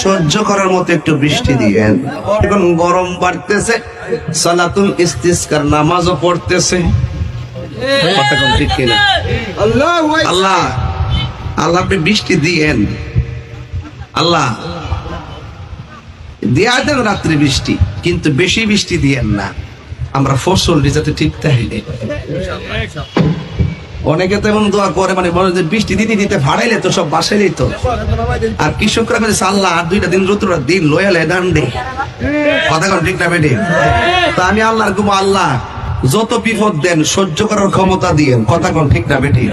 সহ্য করার মতো একটু বৃষ্টি দিয়েন এখন গরম বাড়তেছে সালাতুল ইস্তিসকার নামাজও পড়তেছে। আল্লাহ আল্লাহ আপনি বৃষ্টি দিয়েন। আল্লাহ দেয়া দেন রাত্রি বৃষ্টি কিন্তু বেশি বৃষ্টি দিয়েন না। আমরা ফসল যাতে ঠিক থাকে অনেকে তো এমন দোয়া করে মানে বলে যে বৃষ্টি দিতে দিতে ভাড়াইলে তো সব বাসাইলেই তো। আর কৃষকরা কাছে আল্লাহ আর দুইটা দিন রুতুরা দিন লয়ালে দান্ডে কথা কোন ঠিক না বেডে তা আমি আল্লাহর গুম আল্লাহ, যত বিপদ দেন, সহ্য করার ক্ষমতা দিয়েন। কথা কোন ঠিক না বেটি?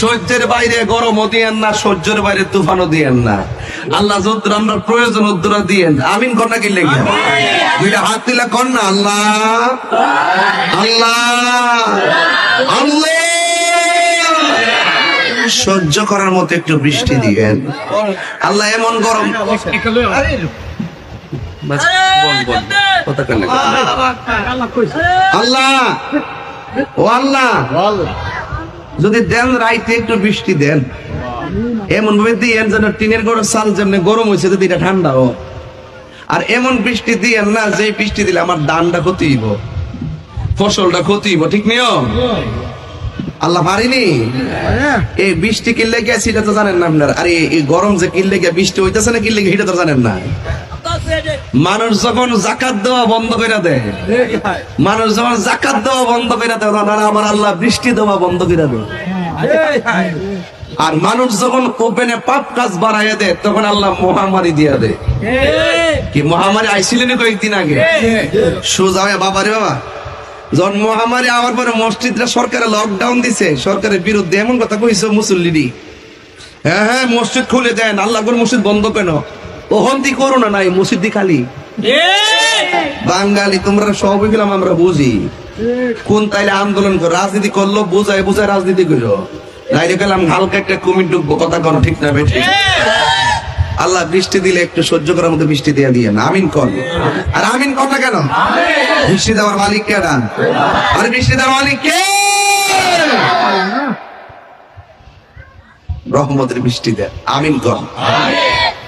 সহ্যের বাইরে গরমও দিয়েন না, সহ্যের বাইরে তুফানও দিয়েন না। আল্লাহ যত আমরা প্রয়োজন, উদ্দরা দিয়েন। আমিন কন্যা কি লেগে? দুইটা হাত দিলে কন না, আল্লাহ। আল্লাহ। আল্লাহ। সহ্য করার মতো একটু বৃষ্টি দিয়েন আল্লাহ, এমন গরম? আল্লাহ, ও আল্লাহ, যদি দেন রাইতে একটু বৃষ্টি দেন। এমন ভাবে দিয়েন যেন টিনের গরম চাল যেমনি গরম হয়েছে, যদি এটা ঠান্ডা হোক। আর এমন বৃষ্টি দিয়েন না যে বৃষ্টি দিলে আমার ধানটা ক্ষতি হইব। ফসলটা ক্ষতি হইব, ঠিক নিয়ম? আল্লাহ পারিনি? এই বৃষ্টি কিনলে গেছে এটা তো জানেন না আপনার। আর এই- গরম যে কিনলে গিয়ে বৃষ্টি হইতেছে না কিনলে গিয়ে এটা তো জানেন না। মানুষ যখন জাকাত দেওয়া বন্ধ করে দেয় মানুষ যখন জাকাত দেওয়া বন্ধ করে দেয় তখন আমার আল্লাহ বৃষ্টি দেওয়া বন্ধ করে দেয়। আর মানুষ যখন ওপেনে পাপ কাজ বাড়াইয়া দেয় তখন আল্লাহ মহামারী দিয়া দেয়। কি মহামারী আইছিলেন কয়েকদিন আগে? সোজা হয়ে বাবারে বাবা। যখন মহামারী আওয়ার পরে মসজিদরা সরকারে লকডাউন দিছে। সরকারের বিরুদ্ধে এমন কথা কইছে মুসল্লিদি হ্যাঁ হ্যাঁ মসজিদ খুলে দেন আল্লাহ করে মসজিদ বন্ধ কেন? ওহন্তি করো না নাই, মসজিদ খালি। বাঙালি, তোমরা সবই গেলাম আমরা বুঝি। কোন তাইলে আন্দোলন করো, রাজনীতি করল, বুঝায় বুঝায় রাজনীতি করো নাইলে গেলাম হালকা একটা কুমির ঢুকবো, কথা কোনো, ঠিক না বেঠি আল্লাহ বৃষ্টি দিলে একটু সহ্য করার মতো বৃষ্টি দিয়ে দিয়ে আমিন কর আর আমিন কর না কেন? বৃষ্টি দেওয়ার মালিক কে ডান আর বৃষ্টি দেওয়ার মালিক কে? রহমতের বৃষ্টি দেন। আমিন কর